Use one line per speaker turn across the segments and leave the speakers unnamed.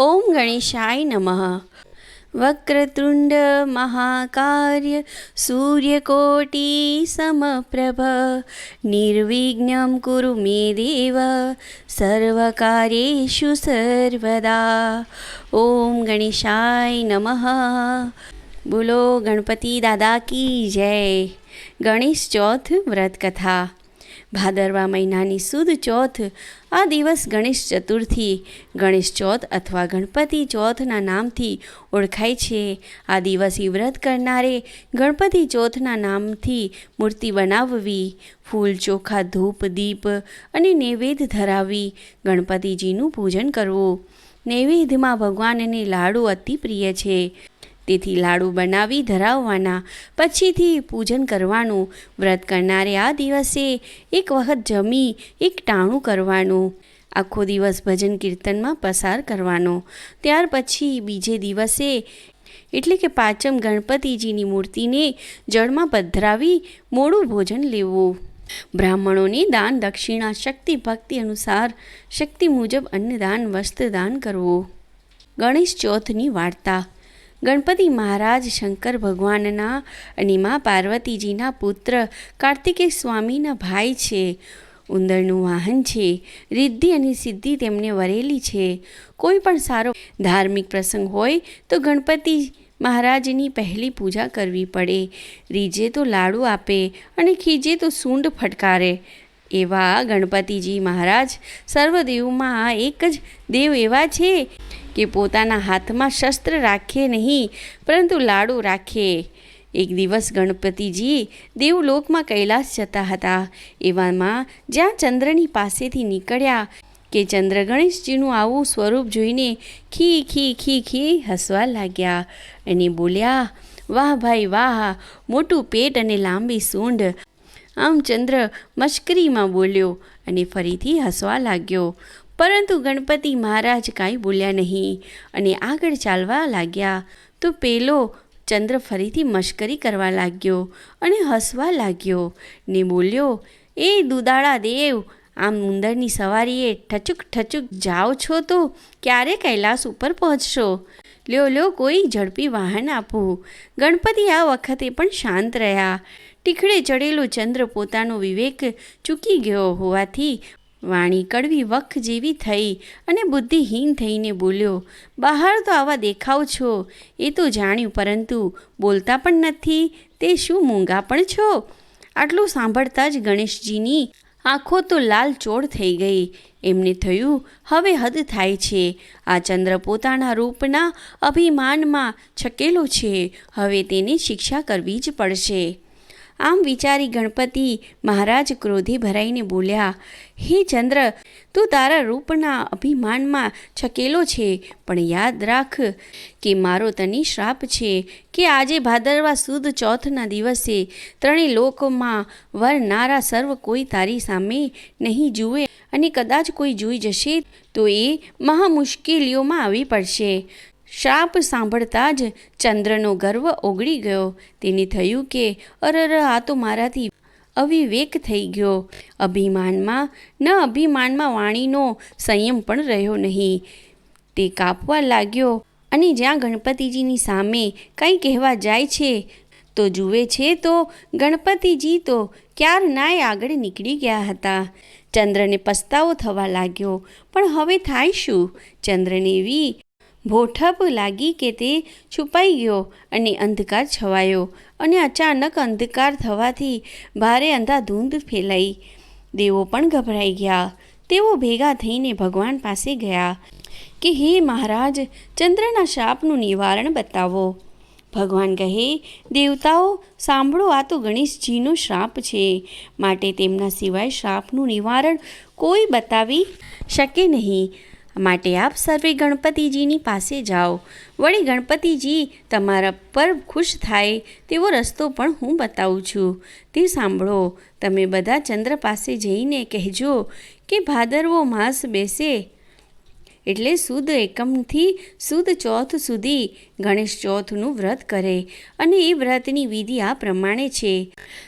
ઓમ ગણેશાય નમઃ. વક્રતુંડ મહાકાર્ય સૂર્યકોટી સમપ્રભ. નિર્વિઘ્ન કુરુ મે દેવ. સર્વકાર્યુ સર્વદા. ઓમ ગણેશાય નમઃ. બોલો ગણપતિ દાદા કી જય. ગણેશ ચોથ વ્રત કથા ભાદરવા મહિનાની સુદ ચોથ, આ દિવસ ગણેશ ચતુર્થી, ગણેશ ચોથ અથવા ગણપતિ ચોથના નામથી ઓળખાય છે. આ દિવસે વ્રત કરનારે ગણપતિ ચોથના નામથી મૂર્તિ બનાવવી, ફૂલ, ચોખા, ધૂપ, દીપ અને નૈવેદ્ય ધરાવી ગણપતિજીનું પૂજન કરવું. નૈવેદ્યમાં ભગવાનને લાડુ અતિ પ્રિય છે. તેથી લાડુ બનાવી ધરાવવાના, પછીથી પૂજન કરવાનું. વ્રત કરનારે આ દિવસે એક વખત જમી, એક ટાણું કરવાનું. આખો દિવસ ભજન કીર્તનમાં પસાર કરવાનો. ત્યાર પછી બીજે દિવસે, એટલે કે પાંચમ ગણપતિજીની મૂર્તિને જળમાં પધરાવી મોડું ભોજન લેવું. બ્રાહ્મણોને દાન દક્ષિણા શક્તિ ભક્તિ અનુસાર શક્તિ મુજબ અન્નદાન, વસ્ત્રદાન કરવું. ગણેશ ચોથની વાર્તા. ગણપતિ મહારાજ શંકર ભગવાનના અને મા પાર્વતીજીના પુત્ર કાર્તિકેય સ્વામીના ભાઈ છે. ઉંદરનું વાહન છે. રિદ્ધિ અને સિદ્ધિ તેમને વરેલી છે. કોઈ પણ સારો ધાર્મિક પ્રસંગ હોય તો ગણપતિ મહારાજની પહેલી પૂજા કરવી પડે. રીજે તો લાડુ આપે અને ખીજે તો સૂંડ ફટકારે. એવા ગણપતિજી મહારાજ સર્વદેવમાં એક જ દેવ એવા છે. કે પોતાના હાથમાં શસ્ત્ર રાખે નહીં, પરંતુ લાડુ રાખે. એક દિવસ ગણપતિજી દેવલોકમાં કૈલાસ જતા હતા. એવામાં જ્યાં ચંદ્રની પાસેથી નીકળ્યા કે ચંદ્ર ગણેશજીનું આવું સ્વરૂપ જોઈને ખી ખી ખી ખી હસવા લાગ્યા અને બોલ્યા, વાહ ભાઈ વાહ, મોટું પેટ અને લાંબી સૂંઢ. આમ ચંદ્ર મશ્કરીમાં બોલ્યો અને ફરીથી હસવા લાગ્યો. પરંતુ ગણપતિ મહારાજ કાંઈ બોલ્યા નહીં અને આગળ ચાલવા લાગ્યા તો પેલો ચંદ્ર ફરીથી મશ્કરી કરવા લાગ્યો અને હસવા લાગ્યો ને બોલ્યો, એ દુદાળા દેવ, આમ ઉંદરની સવારીએ ઠચુક ઠચુક જાઓ છો તો ક્યારે કૈલાસ ઉપર પહોંચશો? લ્યો લ્યો, કોઈ ઝડપી વાહન આપવું ગણપતિ આ વખતે પણ શાંત રહ્યા. ટીખડે ચડેલો ચંદ્ર પોતાનો વિવેક ચૂકી ગયો હોવાથી વાણી કડવી વખ જેવી થઈ અને બુદ્ધિહીન થઈને બોલ્યો, બહાર તો આવા દેખાવ છો, એ તો જાણ્યું, પરંતુ બોલતા પણ નથી, તે શું મૂંગા પણ છો? આટલું સાંભળતા જ ગણેશજીની આંખો તો લાલ ચોળ થઈ ગઈ. એમને થયું, હવે હદ થાય છે. આ ચંદ્ર પોતાના રૂપના અભિમાનમાં છકેલો છે. હવે તેને શિક્ષા કરવી જ પડશે. આમ વિચારી ગણપતિ મહારાજ ક્રોધે ભરાઈને બોલ્યા, હે ચંદ્ર, તું તારા રૂપના અભિમાનમાં છકેલો છે, પણ યાદ રાખ કે મારો તને શ્રાપ છે કે આજે ભાદરવા સુદ ચોથના દિવસે ત્રણેય લોકમાં વરનારા સર્વ કોઈ તારી સામે નહીં જુએ અને કદાચ કોઈ જોઈ જશે તો એ મહા મુશ્કેલીઓમાં આવી પડશે. શ્રાપ સાંભળતા જ ચંદ્રનો ગર્વ ઓગળી ગયો. તેને થયું કે, અરર, આ તો મારાથી અવિવેક થઈ ગયો. અભિમાનમાં, ન અભિમાનમાં વાણીનો સંયમ પણ રહ્યો નહીં. તે કાપવા લાગ્યો અને જ્યાં ગણપતિજીની સામે કંઈ કહેવા જાય છે, તો જુએ છે તો, ગણપતિજી તો ક્યાર નાય આગળ નીકળી ગયા હતા? ચંદ્રને પસ્તાવો થવા લાગ્યો. પણ હવે થાય શું? ચંદ્રને એવી ભોઠપ લાગી કે તે છુપાઈ ગયો અને અંધકાર છવાયો અને અચાનક અંધકાર થવાથી ભારે અંધાધૂંધ ફેલાઈ. દેવો પણ ગભરાઈ ગયા. તેઓ ભેગા થઈને ભગવાન પાસે ગયા કે, હે મહારાજ, ચંદ્રના શાપનું નિવારણ બતાવો. ભગવાન કહે, દેવતાઓ, સાંભળો, આ તો ગણેશજીનો શ્રાપ છે. માટે તેમના સિવાય શ્રાપનું નિવારણ કોઈ બતાવી શકે નહીં. માટે આપ સર્વે ગણપતિજીની પાસે જાઓ. વળી ગણપતિજી તમારા પર ખુશ થાય તેવો રસ્તો પણ હું બતાવું છું. તે સાંભળો, તમે બધા ચંદ્ર પાસે જઈને કહેજો કે ભાદરવો માસ બેસે એટલે સુદ એકમથી સુદ ચોથ સુધી ગણેશ ચોથનું વ્રત કરે અને એ વ્રતની વિધિ આ પ્રમાણે છે.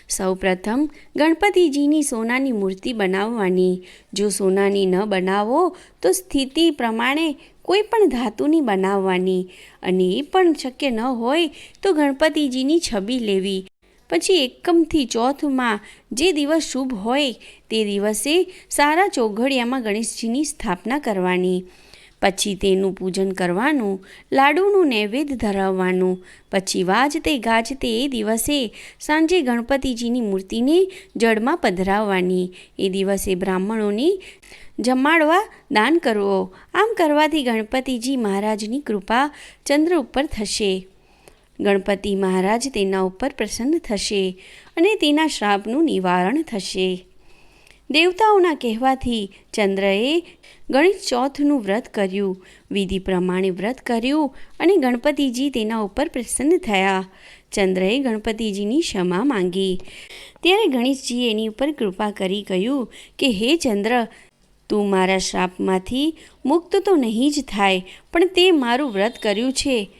સૌપ્રથમ ગણપતિજીની સોનાની મૂર્તિ બનાવવાની. જો સોનાની ન બનાવો તો સ્થિતિ પ્રમાણે કોઈ પણ ધાતુની બનાવવાની અને એ પણ શક્ય ન હોય તો ગણપતિજીની છબી લેવી. પછી એકમથી ચોથમાં જે દિવસ શુભ હોય તે દિવસે સારા ચોઘડિયામાં ગણેશજીની સ્થાપના કરવાની. પછી તેનું પૂજન કરવાનું, લાડુનું નૈવેદ્ય ધરાવવાનું, પછી વાજતે ગાજતે એ દિવસે સાંજે ગણપતિજીની મૂર્તિને જળમાં પધરાવવાની. એ દિવસે બ્રાહ્મણોને જમાડવા દાન કરવો. આમ કરવાથી ગણપતિજી મહારાજની કૃપા ચંદ્ર ઉપર થશે. ગણપતિ મહારાજ તેના ઉપર પ્રસન્ન થશે અને તેના શ્રાપનું નિવારણ થશે. દેવતાઓના કહેવાથી ચંદ્રએ ગણેશ ચોથનું વ્રત કર્યું, વિધિ પ્રમાણે વ્રત કર્યું અને ગણપતિજી તેના ઉપર પ્રસન્ન થયા. ચંદ્રએ ગણપતિજીની ક્ષમા માંગી. ત્યારે ગણેશજીએ એની ઉપર કૃપા કરી કહ્યું કે, હે ચંદ્ર, તું મારા શ્રાપમાંથી મુક્ત તો નહીં જ થાય, પણ તે મારું વ્રત કર્યું છે.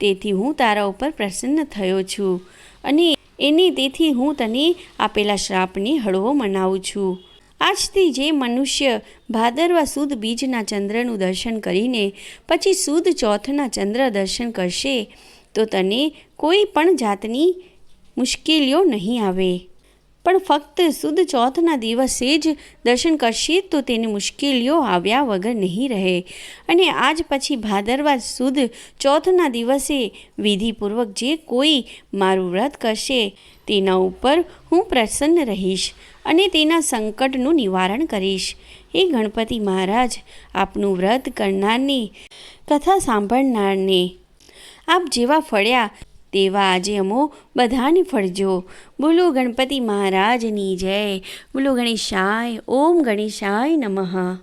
તેથી હું તારા ઉપર પ્રસન્ન થયો છું અને એને તેથી હું તને આપેલા શ્રાપને હળવો મનાવું છું. આજથી જે મનુષ્ય ભાદરવા સુદ બીજના ચંદ્રનું દર્શન કરીને પછી સુદ ચોથના ચંદ્ર દર્શન કરશે, તો તને કોઈ પણ જાતની મુશ્કેલીઓ નહીં આવે. પણ ફક્ત સુદ ચોથના દિવસે જ દર્શન કરશે તો તેની મુશ્કેલીઓ આવ્યા વગર નહીં રહે. અને આજ પછી ભાદરવા સુદ ચોથના દિવસે વિધિપૂર્વક જે કોઈ મારું વ્રત કરશે તેના ઉપર હું પ્રસન્ન રહીશ અને તેના સંકટનું નિવારણ કરીશ. એ ગણપતિ મહારાજ, આપનું વ્રત કરનારની કથા સાંભળનારને આપ જેવા ફળ્યા તેવા આજે અમો બધાને ફળજો બોલો ગણપતિ મહારાજની જય. બોલો ગણેશાય ઓમ ગણેશાય નમઃ.